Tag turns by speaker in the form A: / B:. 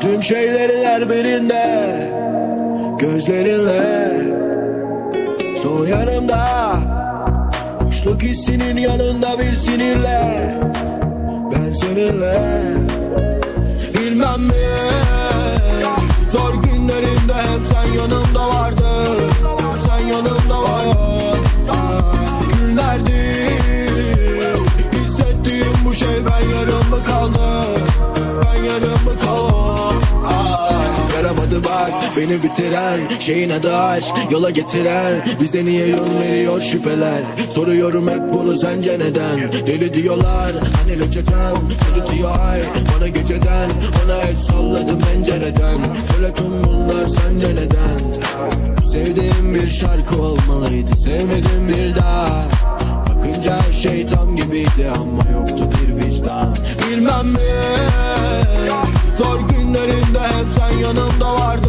A: Tüm şeylerin her birinde Gözlerinle. Son yanımda Boşluk hissinin yanında bir sinirle. Ben seninle. Bilmem mi? Zor günlerimde hep sen yanımda vardın. Sen yanımda vardın. Günlerdi Hissettiğim bu şey ben yarım mı kaldım Yaramadı bak beni bitiren Şeyin adı aşk yola getiren Bize niye yol veriyor şüpheler? Soruyorum hep bunu sence neden? Deli diyorlar hani reçeten Sırıtıyor ay bana geceden Bana el salladı pencereden. Söyle tüm bunlar sence neden? Sevdiğim bir şarkı olmalıydı Sevmedim bir daha. Bakınca her şey tam gibiydi ama yoktu bir vicdan. Bilmem mi? Zor günlerinde hep sen